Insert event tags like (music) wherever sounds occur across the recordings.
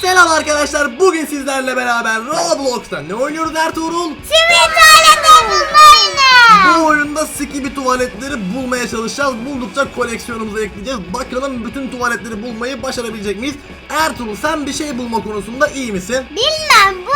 Selam arkadaşlar. Bugün sizlerle beraber Roblox'ta ne oynuyoruz Ertuğrul? Sivri tuvalete bulma oyunu. Bu oyunda Skibi tuvaletleri bulmaya çalışacağız. Buldukça koleksiyonumuza ekleyeceğiz. Bakalım bütün tuvaletleri bulmayı başarabilecek miyiz? Ertuğrul sen bir şey bulma konusunda iyi misin? Bilmem bu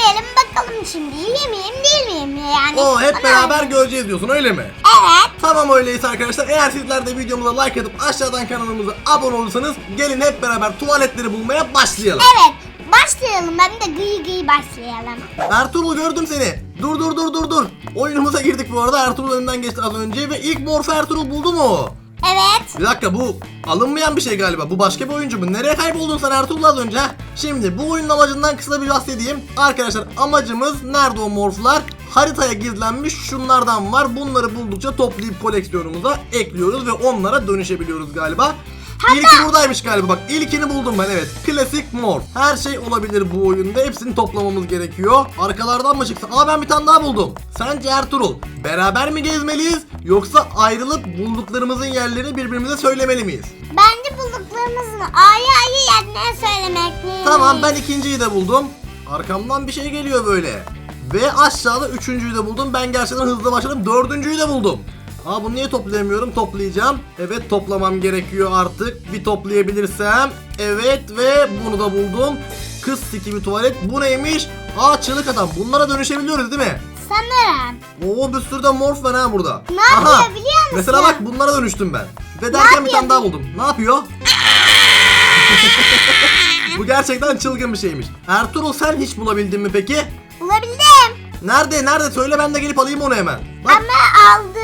deneyelim bakalım şimdi iyi miyim değil miyim yani. Oo hep beraber göreceğiz diyorsun öyle mi? Evet. Tamam öyleyse arkadaşlar. Eğer sizler de videomuza like atıp aşağıdan kanalımıza abone olursanız gelin hep beraber tuvaletleri bulmaya başlayalım. Evet. Başlayalım hem de gıy gıy başlayalım. Ertuğrul gördüm seni. Dur dur dur dur dur. Oyunumuza girdik bu arada. Ertuğrul önünden geçti az önce ve ilk morfu Ertuğrul buldu mu? Evet. Bir dakika bu alınmayan bir şey galiba. Bu başka bir oyuncu mu? Nereye kayboldun sen Ertuğrul az önce? Şimdi bu oyunun amacından kısa bir bahsedeyim. Arkadaşlar amacımız nerede o morflar? Haritaya gizlenmiş şunlardan var. Bunları buldukça toplayıp koleksiyonumuza ekliyoruz ve onlara dönüşebiliyoruz galiba. İlki buradaymış galiba bak ilkini buldum ben evet. Klasik morf. Her şey olabilir bu oyunda. Hepsini toplamamız gerekiyor. Arkalardan mı çıksın? Aa ben bir tane daha buldum. Sence Ertuğrul beraber mi gezmeliyiz yoksa ayrılıp bulduklarımızın yerlerini birbirimize söylemeli miyiz? Bence bulduklarımızın ayı ayı yerine söylemek mi? Tamam ben ikinciyi de buldum. Arkamdan bir şey geliyor böyle. Ve aşağıda üçüncüyü de buldum. Ben gerçekten hızlı başladım. Dördüncüyü de buldum. Aa bunu niye toplayamıyorum? Toplayacağım. Evet toplamam gerekiyor artık. Bir toplayabilirsem. Evet ve bunu da buldum. Kız siki bir tuvalet. Bu neymiş? Aa çığlık adam. Bunlara dönüşebiliyoruz değil mi? Sanırım. Oo bir sürü de morf var ha burada. Ne yapıyor biliyor musun? Mesela bak bunlara dönüştüm ben. Ve derken bir yapıyor? tane daha buldum. Ne yapıyor? (laughs) Bu gerçekten çılgın bir şeymiş. Ertuğrul sen hiç bulabildin mi peki? Bulabildim. Nerede? Nerede? Söyle ben de gelip alayım onu hemen. Bak Ama aldım ben.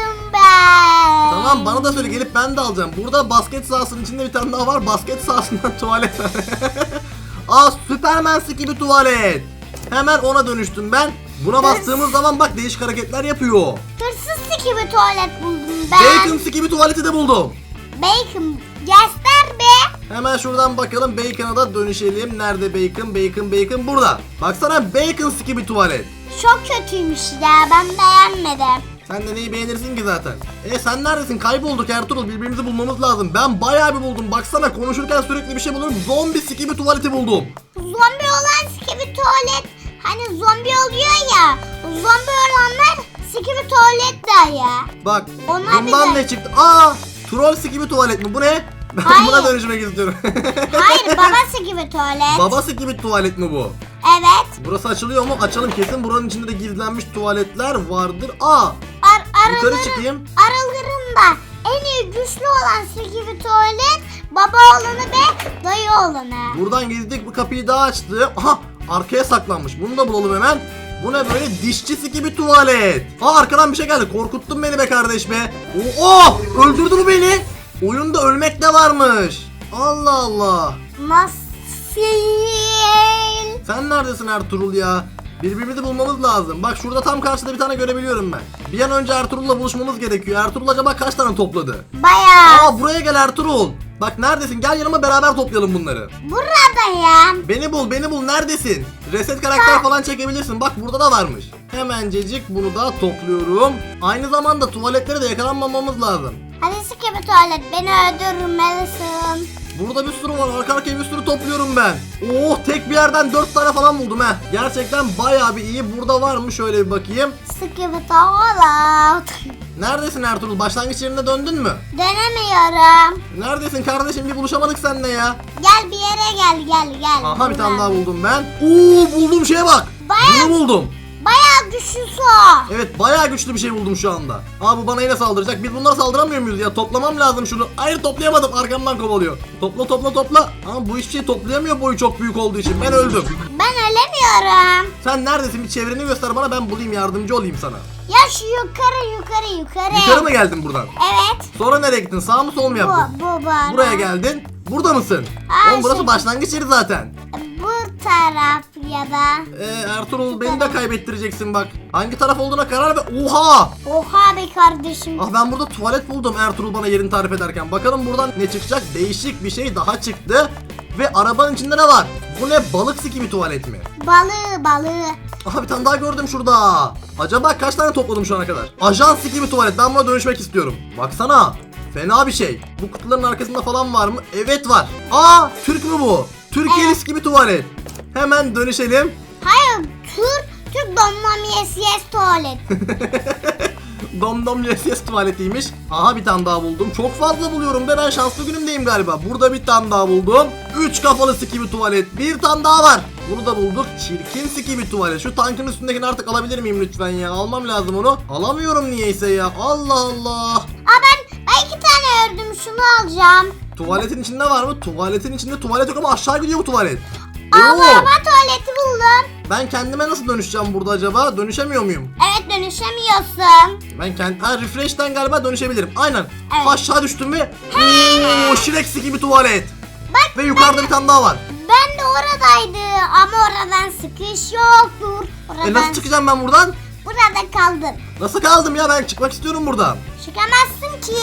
Tamam bana da söyle gelip ben de alacağım. Burada basket sahasının içinde bir tane daha var. Basket sahasından (laughs) tuvalet. (laughs) Aa Superman gibi tuvalet. Hemen ona dönüştüm ben. Buna bastığımız zaman bak değişik hareketler yapıyor. Hırsız gibi tuvalet buldum ben. Bacon gibi tuvaleti de buldum. Bacon. Göster be. Hemen şuradan bakalım Bacon'a da dönüşelim. Nerede Bacon? Bacon, Bacon burada. Baksana Bacon gibi tuvalet. Çok kötüymüş ya ben beğenmedim. Sen de neyi beğenirsin ki zaten? E sen neredesin? Kaybolduk Ertuğrul. Birbirimizi bulmamız lazım. Ben bayağı bir buldum. Baksana konuşurken sürekli bir şey buluyorum. Zombi gibi tuvaleti buldum. Zombi olan gibi tuvalet hani zombi oluyor ya zombi olanlar gibi tuvalet der ya. Bak Onlar bundan bize- ne çıktı? Aa troll gibi tuvalet mi? Bu ne? Ben Hayır. buna dönüşmek istiyorum. (laughs) Hayır babası gibi tuvalet. Babası gibi tuvalet mi bu? evet. Burası açılıyor mu? Açalım kesin. Buranın içinde de gizlenmiş tuvaletler vardır. Aa yukarı araların, çıkayım. aralarında en iyi güçlü olan gibi tuvalet baba olanı ve dayı olanı. Buradan girdik bu kapıyı daha açtı. Aha arkaya saklanmış. Bunu da bulalım hemen. Bu ne böyle dişçisi gibi tuvalet. Aa arkadan bir şey geldi. Korkuttun beni be kardeş be. Oo, oh, öldürdü bu beni. Oyunda ölmek de varmış. Allah Allah. Nasıl? Sen neredesin Ertuğrul ya? Birbirimizi bulmamız lazım. Bak şurada tam karşıda bir tane görebiliyorum ben. Bir an önce Ertuğrul'la buluşmamız gerekiyor. Ertuğrul acaba kaç tane topladı? Bayağı. Aa buraya gel Ertuğrul. Bak neredesin? Gel yanıma beraber toplayalım bunları. Burada ya. Beni bul, beni bul. Neredesin? Reset karakter falan çekebilirsin. Bak burada da varmış. Hemencecik bunu da topluyorum. Aynı zamanda tuvaletlere de yakalanmamamız lazım. Hadi gibi tuvalet beni öldürmelisin. Burada bir sürü var. Arka arkaya bir sürü topluyorum ben. Oh tek bir yerden 4 tane falan buldum ha. Gerçekten bayağı bir iyi. Burada var mı? Şöyle bir bakayım. Sıkı tuvalet. Neredesin Ertuğrul? Başlangıç yerine döndün mü? Denemiyorum. Neredesin kardeşim? Bir buluşamadık seninle ya. Gel bir yere gel gel gel. Aha bir tane daha buldum ben. Oo buldum şeye bak. Bayağı- Bunu buldum. Bayağı güçlüsü o. Evet bayağı güçlü bir şey buldum şu anda. Aa bu bana yine saldıracak. Biz bunlara saldıramıyor muyuz ya? Toplamam lazım şunu. Hayır toplayamadım. Arkamdan kovalıyor. Topla topla topla. Ama bu hiçbir şey toplayamıyor boyu çok büyük olduğu için. Ben öldüm. Ben ölemiyorum. Sen neredesin? Bir çevreni göster bana ben bulayım yardımcı olayım sana. Ya şu yukarı yukarı yukarı. Yukarı mı geldin buradan? Evet. Sonra nereye gittin? Sağ mı sol mu Bu yaptın? bu bana. Buraya geldin. Burada mısın? Aa, Oğlum burası şey- başlangıç yeri zaten. Bu taraf ya da. Ee, Ertuğrul beni de kaybettireceksin bak. Hangi taraf olduğuna karar ver. Oha! Oha be kardeşim. Ah ben burada tuvalet buldum Ertuğrul bana yerini tarif ederken. Bakalım buradan ne çıkacak? Değişik bir şey daha çıktı. Ve arabanın içinde ne var? Bu ne balık gibi tuvalet mi? Balığı balığı. Aha bir tane daha gördüm şurada. Acaba kaç tane topladım şu ana kadar? Ajans gibi tuvalet. Ben buna dönüşmek istiyorum. Baksana. Fena bir şey. Bu kutuların arkasında falan var mı? Evet var. Aa Türk mü bu? Türkiye'lis gibi tuvalet. Hemen dönüşelim. Hayır Türk Türk donmam yes yes tuvalet. (laughs) Domdom yes yes tuvaletiymiş. Aha bir tane daha buldum. Çok fazla buluyorum be ben şanslı günümdeyim galiba. Burada bir tane daha buldum. Üç kafalı sikimi tuvalet. Bir tane daha var. Bunu da bulduk. Çirkin sikimi tuvalet. Şu tankın üstündekini artık alabilir miyim lütfen ya? Almam lazım onu. Alamıyorum niyeyse ya. Allah Allah. Aa ben, ben iki tane ördüm şunu alacağım. Tuvaletin içinde var mı? Tuvaletin içinde tuvalet yok ama aşağı gidiyor bu tuvalet. Aa Oo, araba tuvaleti buldum. ben kendime nasıl dönüşeceğim burada acaba? Dönüşemiyor muyum? Evet dönüşemiyorsun. Ben kendi ha refresh'ten galiba dönüşebilirim. Aynen. Evet. Aşağı düştüm ve ooo Shrek'si gibi tuvalet. Bak Ve yukarıda bir tane daha var. ben de oradaydı ama oradan sıkış yoktur. Oradan E nasıl çıkacağım ben buradan? burada kaldın. Nasıl kaldım ya ben çıkmak istiyorum buradan. Çıkamazsın ki.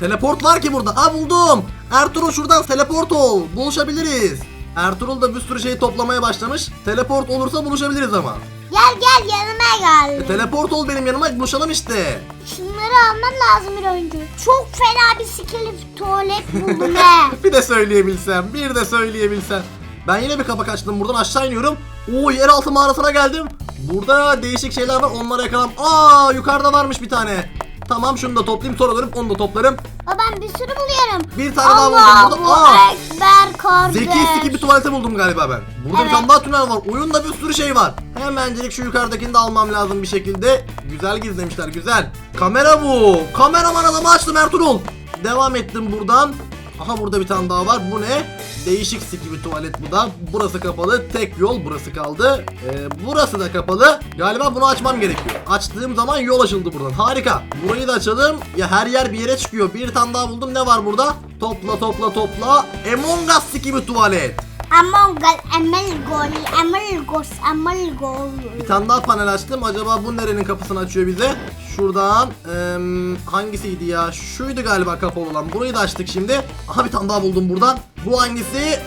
Teleport var ki burada. Ha buldum. Ertuğrul şuradan teleport ol. Buluşabiliriz. Ertuğrul da bir sürü şey toplamaya başlamış. Teleport olursa buluşabiliriz ama. Gel gel yanıma gel. E, teleport ol benim yanıma buluşalım işte. Şunları alman lazım bir oyuncu. Çok fena bir skillif tuvalet buldum he. (laughs) bir de söyleyebilsem, bir de söyleyebilsem. Ben yine bir kapak açtım buradan aşağı iniyorum. Oo yeraltı mağarasına geldim. Burada değişik şeyler var onlara yakalam. Aa yukarıda varmış bir tane. Tamam şunu da toplayayım sonra dönüp onu da toplarım. Aa, ben bir sürü buluyorum. Bir tane daha buldum Allahu burada. Aa Ekber kardeş. Zeki Siki bir tuvalete buldum galiba ben. Burada Evet. bir tane daha tünel var. Oyunda bir sürü şey var. Hemencilik şu yukarıdakini de almam lazım bir şekilde. Güzel gizlemişler güzel. Kamera bu. Kameraman adamı açtım Ertuğrul. Devam ettim buradan. Aha burada bir tane daha var. Bu ne? Değişik siki bir tuvalet bu da. Burası kapalı. Tek yol burası kaldı. Ee, burası da kapalı. Galiba bunu açmam gerekiyor. Açtığım zaman yol açıldı buradan. Harika. Burayı da açalım. Ya her yer bir yere çıkıyor. Bir tane daha buldum. Ne var burada? Topla topla topla. Among Us siki bir tuvalet. Among Us, Amalgol, Amalgos, Amalgol. Bir tane daha panel açtım. Acaba bu nerenin kapısını açıyor bize? Şuradan em, hangisiydi ya? Şuydu galiba kapalı olan. Burayı da açtık şimdi. Aha bir tane daha buldum buradan. Bu hangisi?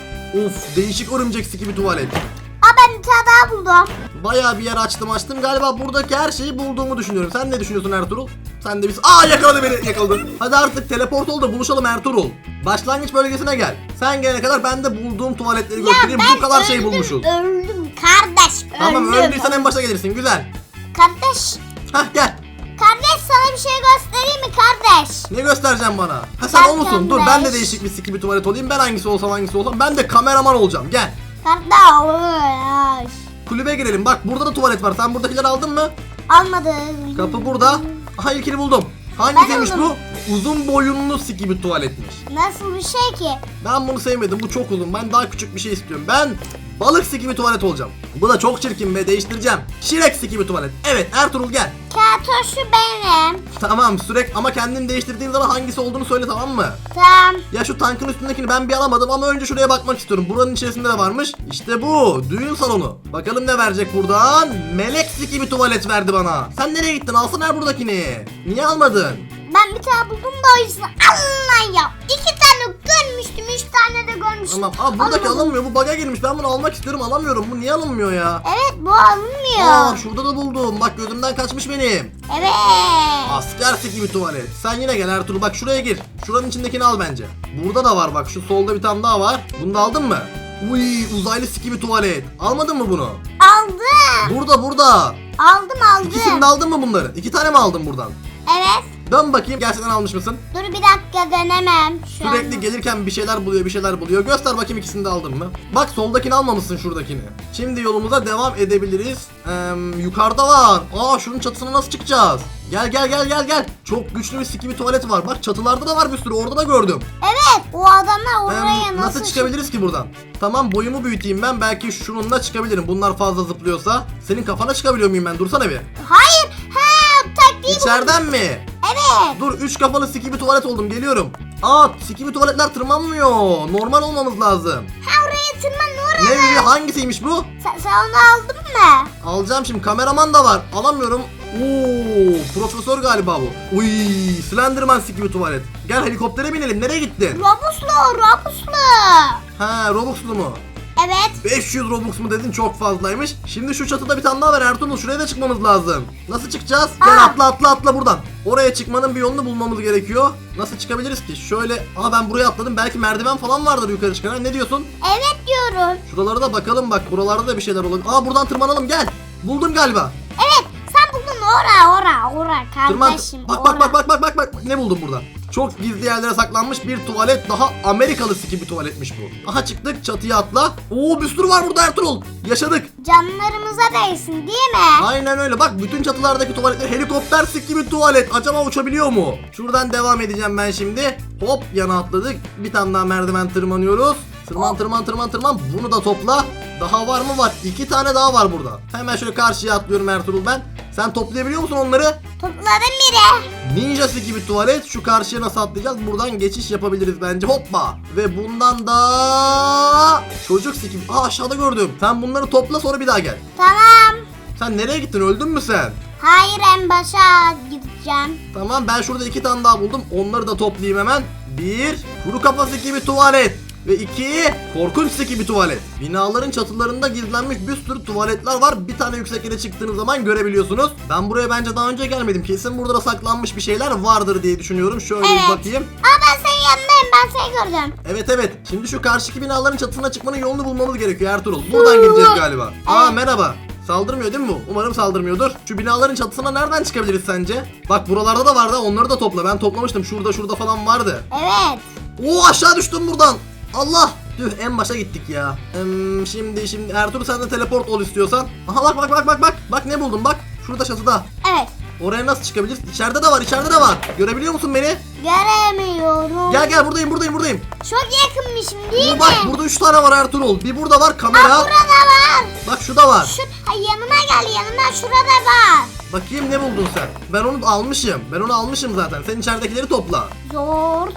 Of değişik örümcek gibi tuvalet. Aa ben bir tane daha buldum. Bayağı bir yer açtım açtım. Galiba buradaki her şeyi bulduğumu düşünüyorum. Sen ne düşünüyorsun Ertuğrul? Sen de biz... Aa yakaladı beni yakaladı. Hadi artık teleport ol da buluşalım Ertuğrul. Başlangıç bölgesine gel. Sen gelene kadar ben de bulduğum tuvaletleri göstereyim. Bu kadar şey bulmuşuz. öldüm kardeş öldüm. Tamam öldüysen en başa gelirsin güzel. Kardeş, Hah gel. kardeş sana bir şey göstereyim mi kardeş? Ne göstereceğim bana? Ha sen Ben o musun? Dur ben de değişik bir siki bir tuvalet olayım. Ben hangisi olsam hangisi olsam. Ben de kameraman olacağım. Gel. Kardeş. Kulübe girelim. Bak burada da tuvalet var. Sen buradakileri aldın mı? Almadım. Kapı burada. Aha ilkini buldum. Hangisiymiş Ben bu? Uzun boyunlu siki bir tuvaletmiş. Nasıl bir şey ki? Ben bunu sevmedim. Bu çok uzun. Ben daha küçük bir şey istiyorum. Ben balık siki bir tuvalet olacağım. Bu da çok çirkin ve değiştireceğim. Şirek siki bir tuvalet. Evet Ertuğrul gel. Katoşu benim. Tamam sürekli ama kendini değiştirdiğin zaman hangisi olduğunu söyle tamam mı? Tamam. Ya şu tankın üstündekini ben bir alamadım ama önce şuraya bakmak istiyorum. Buranın içerisinde de varmış. İşte bu. Düğün salonu. Bakalım ne verecek buradan? Meleksi gibi tuvalet verdi bana. Sen nereye gittin? Alsana buradakini. Niye almadın? Ben bir tane buldum da o yüzden Allah ya. İki tane görmüştüm, üç tane de görmüştüm. Tamam. Aa buradaki Almadım. alınmıyor. Bu baga girmiş. Ben bunu almak istiyorum. Alamıyorum. Bu niye alınmıyor ya? Evet bu alınmıyor. Aa şurada da buldum. Bak gözümden kaçmış benim. Evet. Asker gibi tuvalet. Sen yine gel Ertuğrul. Bak şuraya gir. Şuranın içindekini al bence. Burada da var bak. Şu solda bir tane daha var. Bunu da aldın mı? Uy uzaylı gibi tuvalet. Almadın mı bunu? Aldım. Burada burada. Aldım aldım. İkisini de aldın mı bunları? İki tane mi aldın buradan? Evet. Dön bakayım gerçekten almış mısın? Dur bir dakika dönemem. Şu Sürekli an. gelirken bir şeyler buluyor bir şeyler buluyor. Göster bakayım ikisini de aldın mı? Bak soldakini almamışsın şuradakini. Şimdi yolumuza devam edebiliriz. Ee, yukarıda var. Aa şunun çatısına nasıl çıkacağız? Gel gel gel gel gel. Çok güçlü bir siki bir tuvalet var. Bak çatılarda da var bir sürü orada da gördüm. Evet. O adamlar Ee, oraya nasıl, nasıl, çıkabiliriz ki buradan? Tamam boyumu büyüteyim ben. Belki şununla çıkabilirim. Bunlar fazla zıplıyorsa. Senin kafana çıkabiliyor muyum ben? Dursana bir. Hayır. Ha taktiği buldum. İçeriden mi? Evet. Dur üç kafalı siki bir tuvalet oldum geliyorum. Aa siki bir tuvaletler tırmanmıyor. Normal olmamız lazım. Ha oraya tırman oraya. Ne hangisiymiş bu? Sen, sen onu aldın mı? Alacağım şimdi kameraman da var. Alamıyorum. Oo, profesör galiba bu. Uy, Slenderman siki bir tuvalet. Gel helikoptere binelim. Nereye gittin? Robuslu, Robuslu. Ha, Robux'lu mu? Evet. 500 Robux mu dedin çok fazlaymış. Şimdi şu çatıda bir tane daha var Ertuğrul şuraya da çıkmamız lazım. Nasıl çıkacağız? Gel Aa. atla atla atla buradan. Oraya çıkmanın bir yolunu bulmamız gerekiyor. Nasıl çıkabiliriz ki? Şöyle aha ben buraya atladım belki merdiven falan vardır yukarı çıkan. Ne diyorsun? Evet diyorum. Şuralara da bakalım bak buralarda da bir şeyler olabilir. Aa buradan tırmanalım gel. Buldum galiba. Evet. Sen buldun ora ora ora Tırman. kardeşim. Bak ora. bak bak bak bak bak bak ne buldum burada? Çok gizli yerlere saklanmış bir tuvalet daha Amerikalısı gibi tuvaletmiş bu. Aha çıktık çatıya atla. Oo bir sürü var burada Ertuğrul. Yaşadık. Canlarımıza değsin değil mi? Aynen öyle bak bütün çatılardaki tuvaletler helikopter sik gibi tuvalet. Acaba uçabiliyor mu? Şuradan devam edeceğim ben şimdi. Hop yana atladık. Bir tane daha merdiven tırmanıyoruz. Tırman tırman tırman tırman. Bunu da topla. Daha var mı var? İki tane daha var burada. Hemen şöyle karşıya atlıyorum Ertuğrul ben. Sen toplayabiliyor musun onları? Topladım biri. Ninjası gibi tuvalet. Şu karşıya nasıl atlayacağız? Buradan geçiş yapabiliriz bence. Hoppa. Ve bundan da çocuk sikim. Aa aşağıda gördüm. Sen bunları topla sonra bir daha gel. Tamam. Sen nereye gittin? Öldün mü sen? Hayır en başa gideceğim. Tamam ben şurada iki tane daha buldum. Onları da toplayayım hemen. Bir, kuru kafası gibi tuvalet. Ve iki, korkunç gibi tuvalet. Binaların çatılarında gizlenmiş bir sürü tuvaletler var. Bir tane yüksek yere çıktığınız zaman görebiliyorsunuz. Ben buraya bence daha önce gelmedim. Kesin burada da saklanmış bir şeyler vardır diye düşünüyorum. Şöyle bir Evet. bakayım. Aa ben senin yanındayım ben seni gördüm. Evet evet. Şimdi şu karşıki binaların çatısına çıkmanın yolunu bulmamız gerekiyor Ertuğrul. Buradan gideceğiz galiba. Aa Evet. merhaba. Saldırmıyor değil mi bu? Umarım saldırmıyordur. Şu binaların çatısına nereden çıkabiliriz sence? Bak buralarda da vardı. Onları da topla. Ben toplamıştım. Şurada şurada falan vardı. Evet. Oo aşağı düştüm buradan. Allah. Tüh en başa gittik ya. Em, şimdi şimdi Ertuğrul sen de teleport ol istiyorsan. Aha bak bak bak bak bak. Bak ne buldum bak. Şurada çatıda. Evet. Oraya nasıl çıkabiliriz? İçeride de var içeride de var. Görebiliyor musun beni? Göremiyorum. Gel gel buradayım buradayım buradayım. Çok yakınmışım değil mi? bak burada 3 tane var Ertuğrul. Bir burada var Aa kamera. burada var. Bak şu da var. Şu ha, yanıma gel yanıma şurada var. Bakayım ne buldun sen? Ben onu almışım. Ben onu almışım zaten. Sen içeridekileri topla. Zor.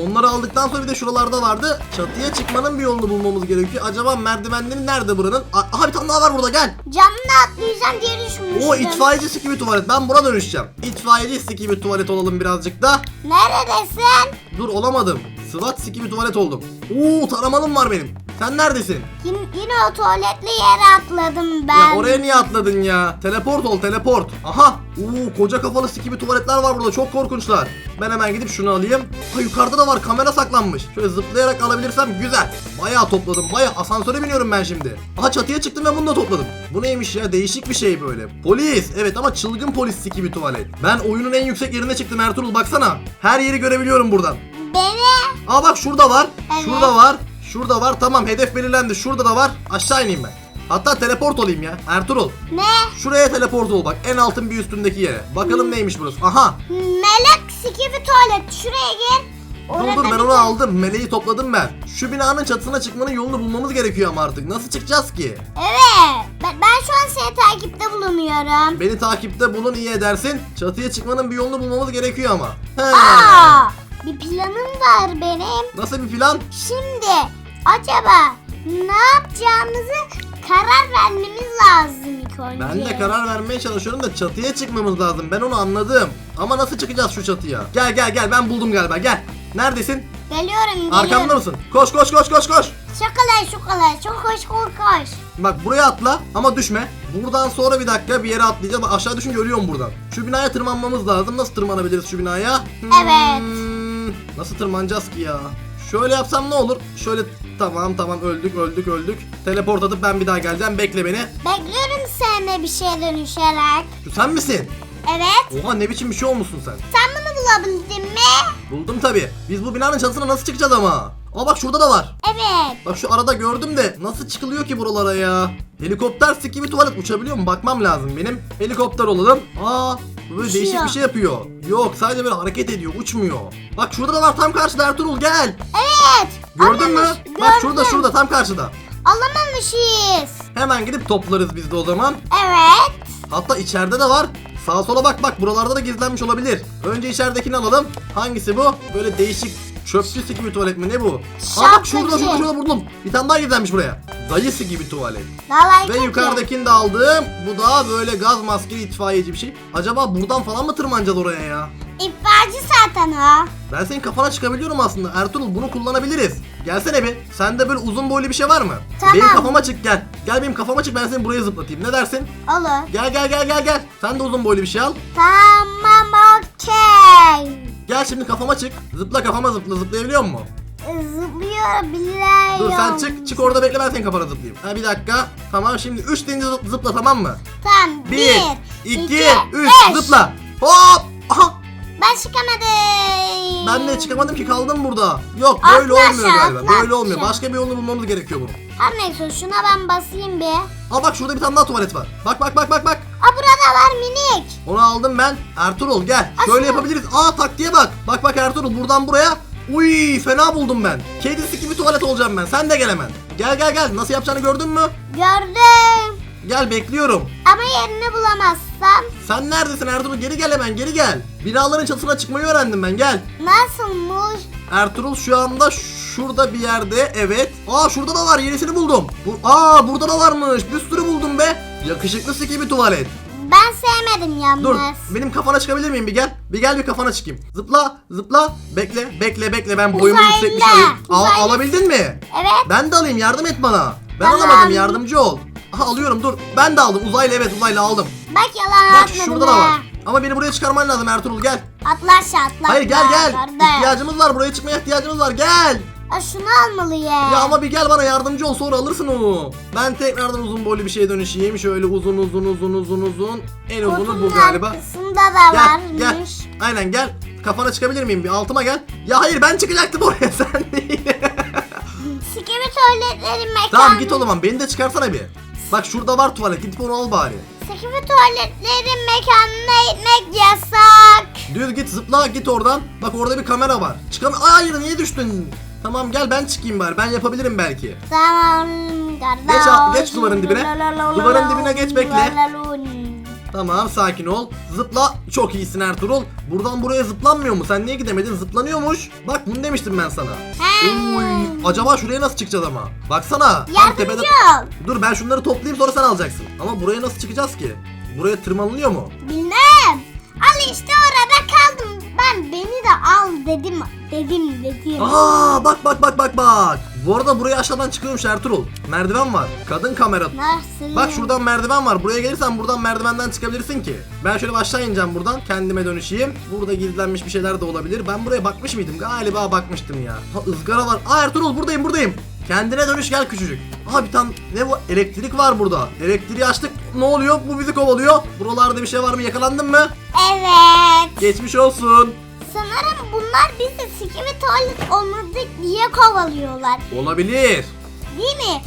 Onları aldıktan sonra bir de şuralarda vardı. Çatıya çıkmanın bir yolunu bulmamız gerekiyor. Acaba merdivenleri nerede buranın? Aha bir tane daha var burada gel. Camdan atlayacağım diye düşünmüştüm. O itfaiyecisi gibi tuvalet. Ben buna dönüşeceğim. İtfaiyecisi gibi tuvalet olalım birazcık da. Neredesin? Dur olamadım. SWAT gibi tuvalet oldum. Oo taramalım var benim. Sen neredesin? Yine, yine o tuvaletli yere atladım ben. Ya oraya niye atladın ya? Teleport ol teleport. Aha. Oo koca kafalı gibi tuvaletler var burada. Çok korkunçlar. Ben hemen gidip şunu alayım. Ha yukarıda da var kamera saklanmış. Şöyle zıplayarak alabilirsem güzel. Bayağı topladım. Bayağı asansöre biniyorum ben şimdi. Aha çatıya çıktım ve bunu da topladım. Bu neymiş ya? Değişik bir şey böyle. Polis. Evet ama çılgın polis gibi tuvalet. Ben oyunun en yüksek yerine çıktım Ertuğrul baksana. Her yeri görebiliyorum buradan. Beni. Aa bak şurada var. Evet. Şurada var. Şurada var. Tamam hedef belirlendi. Şurada da var. Aşağı ineyim ben. Hatta teleport olayım ya. Ertuğrul. Ne? Şuraya teleport ol bak. En altın bir üstündeki yere. Bakalım neymiş burası. Aha. Melek sikibi tuvalet. Şuraya gir. Dur dur ben onu aldım. Meleği topladım ben. Şu binanın çatısına çıkmanın yolunu bulmamız gerekiyor ama artık. Nasıl çıkacağız ki? Evet. Ben, ben şu an seni takipte bulunuyorum. Beni takipte bulun iyi edersin. Çatıya çıkmanın bir yolunu bulmamız gerekiyor ama. He. Aa, bir planım var benim. Nasıl bir plan? Şimdi acaba ne yapacağımızı karar vermemiz lazım ilk önce. Ben de karar vermeye çalışıyorum da çatıya çıkmamız lazım. Ben onu anladım. Ama nasıl çıkacağız şu çatıya? Gel gel gel ben buldum galiba gel. Neredesin? Geliyorum geliyorum. Arkamda mısın? Koş koş koş koş koş. Çok kolay çok kolay. Çok koş koş koş. Bak buraya atla ama düşme. Buradan sonra bir dakika bir yere atlayacağız. Bak aşağı düşünce ölüyorum buradan. Şu binaya tırmanmamız lazım. Nasıl tırmanabiliriz şu binaya? Evet. Hmm, Nasıl tırmanacağız ki ya? Şöyle yapsam ne olur? Şöyle tamam tamam öldük öldük öldük. Teleport atıp ben bir daha geleceğim. Bekle beni. Bekliyorum seni bir şeye dönüşerek. Şu sen misin? Evet. Oha ne biçim bir şey olmuşsun sen. Sen bunu bulabildin mi? Buldum tabi. Biz bu binanın çatısına nasıl çıkacağız ama? Aa bak şurada da var. Evet. Bak şu arada gördüm de nasıl çıkılıyor ki buralara ya? Helikopter sik gibi tuvalet uçabiliyor mu? Bakmam lazım benim. Helikopter olalım. Aa bu böyle Uçuyor. değişik bir şey yapıyor. Yok sadece böyle hareket ediyor uçmuyor. Bak şurada da var tam karşıda Ertuğrul gel. Evet. Gördün mü? Almamış, Bak şurada gördüm. şurada tam karşıda. Alamamışız. Hemen gidip toplarız biz de o zaman. Evet. Hatta içeride de var. Sağa sola bak bak buralarda da gizlenmiş olabilir. Önce içeridekini alalım. Hangisi bu? Böyle değişik çöpçüsü gibi tuvalet mi ne bu? Aa bak şurada Şapkacı. şurada şurada buldum. Bir tane daha gizlenmiş buraya. Dayısı gibi tuvalet. Dalay Ve yukarıdakini de aldım. Bu da böyle gaz maskeli itfaiyeci bir şey. Acaba buradan falan mı tırmanacağız oraya ya? İtfaiyeci zaten o. Ben senin kafana çıkabiliyorum aslında. Ertuğrul bunu kullanabiliriz. Gelsene bir. Sende böyle uzun boylu bir şey var mı? Tamam. Benim kafama çık gel. Gel benim kafama çık ben seni buraya zıplatayım. Ne dersin? Olur. Gel gel gel gel gel. Sen de uzun boylu bir şey al. Tamam okey. Gel şimdi kafama çık. Zıpla kafama zıpla. Zıplayabiliyor musun? Zıplıyor biliyorum. Dur sen çık. Çık orada bekle ben senin kafana zıplayayım. Ha bir dakika. Tamam şimdi 3 deyince zıp- zıpla tamam mı? Tamam. 1, Bir, 2, 3 üç. zıpla. Hop. Aha. Ben çıkamadım. Ben de çıkamadım ki kaldım burada. Yok Atla böyle olmuyor aşağı, galiba. atla Böyle olmuyor. Başka bir yolunu bulmamız gerekiyor bunun. Her neyse şuna ben basayım bir. Aa bak şurada bir tane daha tuvalet var. Bak bak bak bak bak. Aa burada var minik. Onu aldım ben. Ertuğrul gel. Aslında- Şöyle yapabiliriz. Aa taktiğe bak. Bak bak Ertuğrul buradan buraya. Uy fena buldum ben. Kedisi gibi tuvalet olacağım ben. Sen de gel hemen. Gel gel gel. Nasıl yapacağını gördün mü? Gördüm. Gel bekliyorum. Ama yerini bulamazsam Sen neredesin Ertuğrul? Geri gel hemen geri gel. Binaların çatısına çıkmayı öğrendim ben gel. nasılmış? Ertuğrul şu anda şurada bir yerde evet. Aa şurada da var yenisini buldum. Bu, aa burada da varmış bir sürü buldum be. Yakışıklı siki bir tuvalet. Ben sevmedim yalnız. Dur benim kafana çıkabilir miyim bir gel. Bir gel bir kafana çıkayım. Zıpla zıpla bekle bekle bekle ben boyumu yüksek bir şey alayım. Al- uzaylı. alabildin mi? Evet. Ben de alayım yardım et bana. Ben Tamam. alamadım yardımcı ol. Aha alıyorum dur. Ben de aldım uzaylı evet uzaylı aldım. Bak yalan Bak atmadım şurada da ha. var. Ama beni buraya çıkarman lazım Ertuğrul gel. Atla aşağı atla. Hayır gel atla, gel. kardeş. İhtiyacımız var buraya çıkmaya ihtiyacımız var gel. Aa, şunu almalıyım. Ya ama bir gel bana yardımcı ol sonra alırsın onu. Ben tekrardan uzun boylu bir şeye dönüşeyim. Şöyle uzun uzun uzun uzun uzun. En uzunu bu Kutunun galiba. arkasında da Gel varmış. gel. Aynen gel. Kafana çıkabilir miyim? Bir altıma gel. Ya hayır ben çıkacaktım oraya (laughs) sen değil. Sikimi tuvaletlerin mekanı. tamam git o zaman beni de çıkarsana bir. Bak şurada var tuvalet gidip onu al bari. Sikimi tuvaletlerin mekanına gitmek yasak. Düz git zıpla git oradan. Bak orada bir kamera var. Çıkam Ay, hayır niye düştün? Tamam gel ben çıkayım bari. Ben yapabilirim belki. Tamam. Geç al- geç duvarın dibine. Duvarın dibine geç, bekle. Tamam sakin ol. Zıpla. Çok iyisin Ertuğrul. Buradan buraya zıplanmıyor mu? Sen niye gidemedin? Zıplanıyormuş. Bak bunu demiştim ben sana. He. Acaba şuraya nasıl çıkacağız ama? Baksana. tam Yardımcı ol. Dur ben şunları toplayayım sonra sen alacaksın. Ama buraya nasıl çıkacağız ki? Buraya tırmanılıyor mu? Bilmem. Al işte orada kaldım. Ben beni de al dedim. Dedim dedim. Aa bak bak bak bak bak. Bu arada buraya aşağıdan çıkıyormuş Ertuğrul. Merdiven var. Kadın kamera. Nasıl? Bak şuradan merdiven var. Buraya gelirsen buradan merdivenden çıkabilirsin ki. Ben şöyle aşağı ineceğim buradan. Kendime dönüşeyim. Burada gizlenmiş bir şeyler de olabilir. Ben buraya bakmış mıydım? Galiba bakmıştım ya. Ha ızgara var. Aa Ertuğrul buradayım buradayım. Kendine dönüş gel küçücük. Aha bir tane ne bu? Elektrik var burada. Elektriği açtık. Ne oluyor? Bu bizi kovalıyor. Buralarda bir şey var mı? Yakalandın mı? Evet. Geçmiş olsun. Sanırım bunlar bizi sikimi tuvalet olmadık diye kovalıyorlar. Olabilir. Değil mi?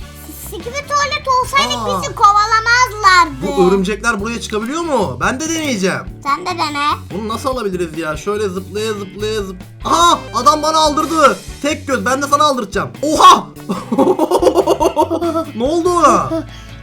Sikimi tuvalet olsaydık Aa. bizi kovalamazlardı. Bu örümcekler buraya çıkabiliyor mu? Ben de deneyeceğim. Sen de dene. Bunu nasıl alabiliriz ya? Şöyle zıplaya zıplaya zıp... Aha! Adam bana aldırdı. Tek göz. Ben de sana aldıracağım. Oha! (laughs) ne oldu ona?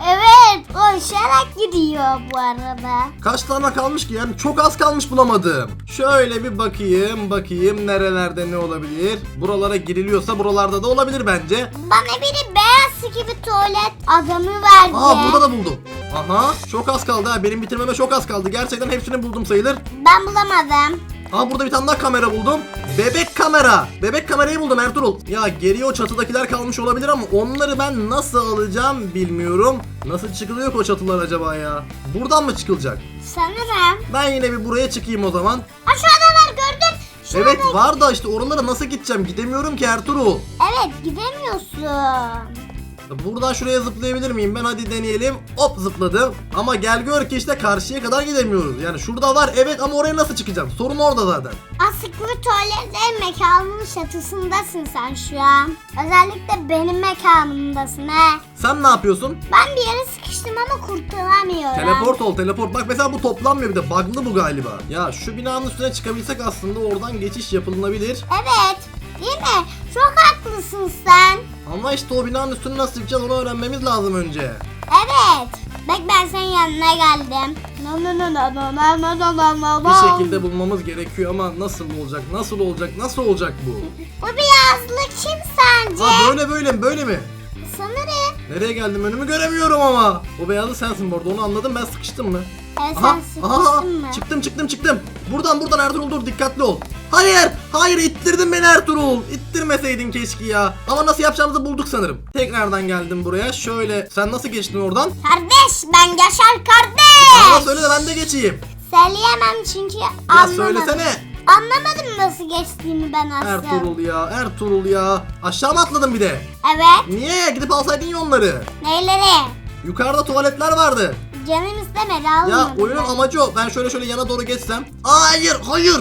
Evet, koşarak gidiyor bu arada. Kaç tane kalmış ki? Yani çok az kalmış bulamadım. Şöyle bir bakayım, bakayım nerelerde ne olabilir. Buralara giriliyorsa buralarda da olabilir bence. Bana biri beyaz sikimi tuvalet adamı verdi. Aa burada da buldum. Aha çok az kaldı ha. Benim bitirmeme çok az kaldı. Gerçekten hepsini buldum sayılır. Ben bulamadım. Aa burada bir tane daha kamera buldum. Bebek kamera. Bebek kamerayı buldum Ertuğrul. Ya geriye o çatıdakiler kalmış olabilir ama onları ben nasıl alacağım bilmiyorum. Nasıl çıkılıyor ki o çatılar acaba ya? Buradan mı çıkılacak? Sanırım. Ben yine bir buraya çıkayım o zaman. Aşağıda var gördün. Şurada. Evet var da işte oralara nasıl gideceğim? Gidemiyorum ki Ertuğrul. Evet gidemiyorsun. Buradan şuraya zıplayabilir miyim? Ben hadi deneyelim. Hop zıpladım. Ama gel gör ki işte karşıya kadar gidemiyoruz. Yani şurada var evet ama oraya nasıl çıkacağım? Sorun orada zaten. Asikli tuvaletlerin mekanının çatısındasın sen şu an. Özellikle benim mekanımdasın he. Sen ne yapıyorsun? Ben bir yere sıkıştım ama kurtulamıyorum. Teleport ol teleport. Bak mesela bu toplanmıyor bir de bug'lı bu galiba. Ya şu binanın üstüne çıkabilsek aslında oradan geçiş yapılabilir. Evet. Değil mi? Çok haklısın sen. Ama işte o binanın üstüne nasıl çıkacağız onu öğrenmemiz lazım önce. Evet. Bak ben senin yanına geldim. No no no no no no no no no no no. Bir şekilde bulmamız gerekiyor ama nasıl olacak? Nasıl olacak? Nasıl olacak bu? Bu beyazlık kim sence? Aa böyle böyle mi? Böyle mi? Sanırım. Nereye geldim önümü göremiyorum ama. O beyazı sensin bu arada onu anladım ben sıkıştım mı? Aha, sen aha, mı? çıktım çıktım çıktım. Buradan buradan Ertuğrul dur dikkatli ol. Hayır, hayır ittirdin beni Ertuğrul. İttirmeseydin keşke ya. Ama nasıl yapacağımızı bulduk sanırım. Tekrardan geldim buraya. Şöyle sen nasıl geçtin oradan? Kardeş ben Yaşar Bana kardeş. söyle de ben de geçeyim. Söyleyemem çünkü Ya anlamadım. söylesene. Anlamadım nasıl geçtiğimi ben aslında. Ertuğrul ya, Ertuğrul ya. Aşağı mı atladın bir de? Evet. Niye? Gidip alsaydın ya onları. Neyleri? Yukarıda tuvaletler vardı. Canım istemedi Ya oyunun ben. amacı o. Ben şöyle şöyle yana doğru geçsem. Hayır, hayır.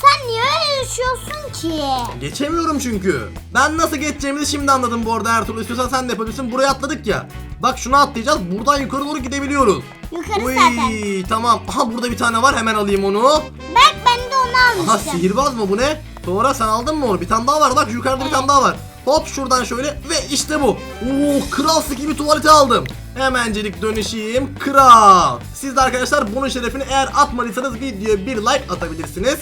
Sen niye öyle düşüyorsun ki? Geçemiyorum çünkü. Ben nasıl geçeceğimizi şimdi anladım bu arada Ertuğrul. İstiyorsan sen de yapabilirsin. Buraya atladık ya. Bak şunu atlayacağız. Buradan yukarı doğru gidebiliyoruz. Yukarı Uy, zaten. tamam. Aha burada bir tane var. Hemen alayım onu. Bak ben de onu Aha almıştım. sihirbaz mı bu ne? Sonra sen aldın mı onu? Bir tane daha var. Bak yukarıda bir tane daha var. Hop şuradan şöyle ve işte bu. Oo kral gibi tuvalete aldım. Hemencelik dönüşeyim. Kral. Siz de arkadaşlar bunun şerefini eğer atmadıysanız videoya bir like atabilirsiniz.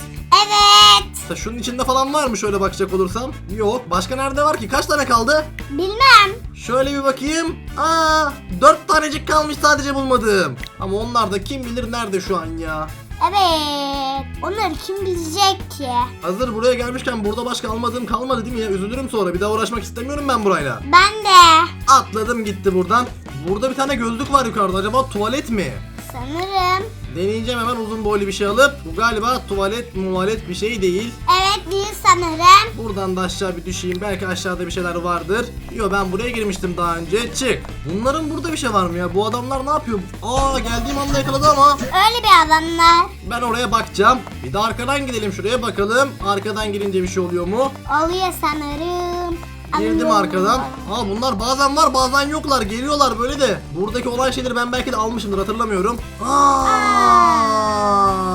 Evet. Mesela şunun içinde falan var mı şöyle bakacak olursam? Yok. Başka nerede var ki? Kaç tane kaldı? Bilmem. Şöyle bir bakayım. Aa, dört tanecik kalmış sadece bulmadım. Ama onlar da kim bilir nerede şu an ya. Evet. Onları kim bilecek ki? Hazır buraya gelmişken burada başka almadığım kalmadı değil mi ya? Üzülürüm sonra. Bir daha uğraşmak istemiyorum ben burayla. Ben de. Atladım gitti buradan. Burada bir tane gözlük var yukarıda. Acaba tuvalet mi? Sanırım. Deneyeceğim hemen uzun boylu bir şey alıp. Bu galiba tuvalet muvalet bir şey değil. Evet değil sanırım. Buradan da aşağı bir düşeyim. Belki aşağıda bir şeyler vardır. Yo ben buraya girmiştim daha önce. Çık. Bunların burada bir şey var mı ya? Bu adamlar ne yapıyor? Aa geldiğim anda yakaladı ama. Öyle bir adamlar. Ben oraya bakacağım. Bir de arkadan gidelim şuraya bakalım. Arkadan girince bir şey oluyor mu? Oluyor sanırım. Girdim arkadan. Aa bunlar bazen var bazen yoklar. Geliyorlar böyle de. Buradaki olan şeyleri ben belki de almışımdır hatırlamıyorum. Aa, ha?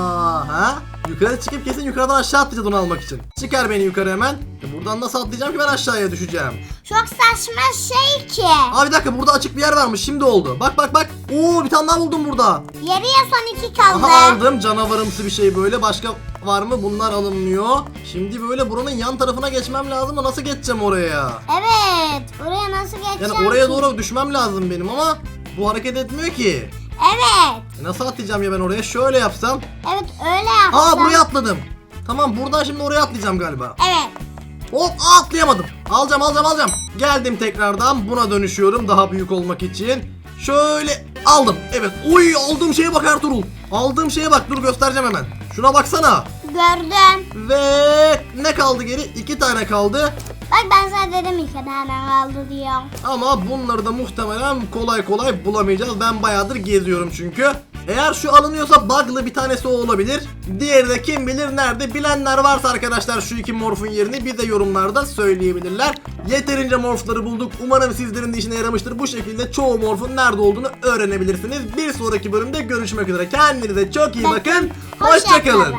Yukarı çıkıp kesin yukarıdan aşağı atlayacağız onu almak için. Çıkar beni yukarı hemen. E buradan nasıl atlayacağım ki ben aşağıya düşeceğim. Çok saçma şey ki. Aa bir dakika burada açık bir yer varmış şimdi oldu. Bak bak bak. Oo bir tane daha buldum burada. Yarıya son iki kaldı. Aha aldım canavarımsı bir şey böyle. Başka var mı? Bunlar alınmıyor. Şimdi böyle buranın yan tarafına geçmem lazım da nasıl geçeceğim oraya? Evet. Oraya nasıl geçeceğim Yani oraya doğru düşmem lazım benim ama bu hareket etmiyor ki. Evet. E Nasıl atlayacağım ya ben oraya? Şöyle yapsam. Evet öyle yapsam. Aa buraya atladım. Tamam buradan şimdi oraya atlayacağım galiba. Evet. Hop atlayamadım. Alacağım alacağım alacağım. Geldim tekrardan buna dönüşüyorum daha büyük olmak için. Şöyle aldım. Evet. Uy aldığım şeye bak Ertuğrul. Aldığım şeye bak dur göstereceğim hemen. Şuna baksana. Gördüm. Ve ne kaldı geri? İki tane kaldı. Bak ben sana dedim iki tane kaldı diyor. Ama bunları da muhtemelen kolay kolay bulamayacağız. Ben bayağıdır geziyorum çünkü. Eğer şu alınıyorsa bug'lı bir tanesi o olabilir. Diğeri de kim bilir nerede. Bilenler varsa arkadaşlar şu iki morfun yerini bize yorumlarda söyleyebilirler. Yeterince morfları bulduk. Umarım sizlerin de işine yaramıştır. Bu şekilde çoğu morfun nerede olduğunu öğrenebilirsiniz. Bir sonraki bölümde görüşmek üzere. Kendinize çok iyi bakın. Hoşçakalın.